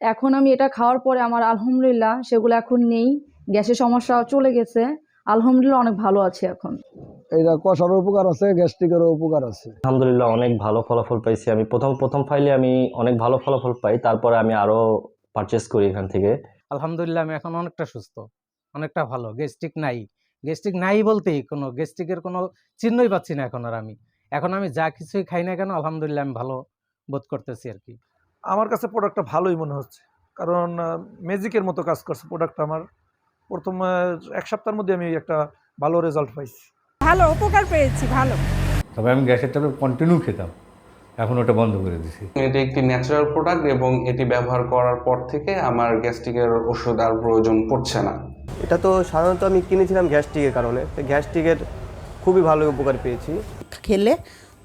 এখন আমি এটা খাওয়ার পরে আমার আলহামদুলিল্লাহ সেগুলো এখন নেই গ্যাসের সমস্যা চলে গেছে আলহামদুলিল্লাহ অনেক ভালো আছি এখন। এটা কষারও উপকার আছে গ্যাস্ট্রিকেরও উপকার আছে। আলহামদুলিল্লাহ অনেক ভালো ফলাফল পাইছি। আমি প্রথম প্রথম ফাইলে আমি অনেক ভালো ফলাফল পাই তারপরে আমি আরও পারচেস করি এখান থেকে। আলহামদুলিল্লাহ আমি এখন অনেকটা সুস্থ অনেকটা ভালো। গ্যাস্ট্রিক নাই গ্যাস্ট্রিক নাই বলতেই কোনো গ্যাস্ট্রিকের কোনো চিহ্নই পাচ্ছি না এখন আর আমি। এখন আমি যা কিছুই খাই না কেন আলহামদুলিল্লাহ আমি ভালো বোধ করতেছি আর কি। আমার কাছে প্রোডাক্টটা ভালোই মনে হচ্ছে। কারণ ম্যাজিকের মতো কাজ করছে প্রোডাক্টটা আমার। প্রথম এক সপ্তাহের মধ্যে আমি একটা ভালো রেজাল্ট পাইছি। ভালো উপকার পেয়েছি ভালো। তবে আমি গ্যাসের ট্যাবলেট কন্টিনিউ খেতাম। এখন ওটা বন্ধ করে দিছি। এটি একটি ন্যাচারাল প্রোডাক্ট এবং এটি ব্যবহার করার পর থেকে আমার গ্যাস্ট্রিকের ওষুধ আর প্রয়োজন পড়ছে না। এটা তো সাধারণত আমি কিনেছিলাম গ্যাস্ট্রিকের কারণে। তো গ্যাস্ট্রিকের খুবই ভালো উপকার পেয়েছি। খেলে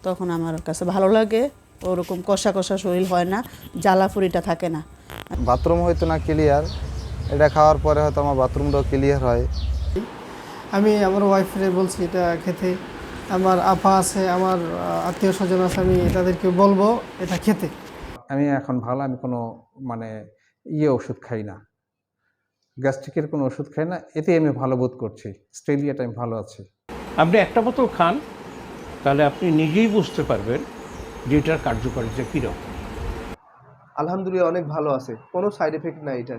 তখন আমার কাছে ভালো লাগে। ওরকম কষা কষা শরীর হয় না জ্বালাফুরিটা থাকে না। বাথরুম হয়তো না ক্লিয়ার এটা খাওয়ার পরে হয়তো আমার বাথরুমটাও ক্লিয়ার হয়। আমি আমার ওয়াইফরে বলছি এটা খেতে। আমার আপা আছে আমার আত্মীয় স্বজন আছে আমি তাদেরকে বলব এটা খেতে। আমি এখন ভালো আমি কোনো মানে ইয়ে ওষুধ খাই না। গ্যাস্ট্রিকের কোনো ওষুধ খাই না এতে আমি ভালো বোধ করছি। স্টেলিয়াটা আমি ভালো আছি। আপনি একটা বোতল খান তাহলে আপনি নিজেই বুঝতে পারবেন যে এটার কার্যকারিতা কীরকম? আলহামদুলিল্লাহ অনেক ভালো আছে। কোনো সাইড এফেক্ট নাই এটা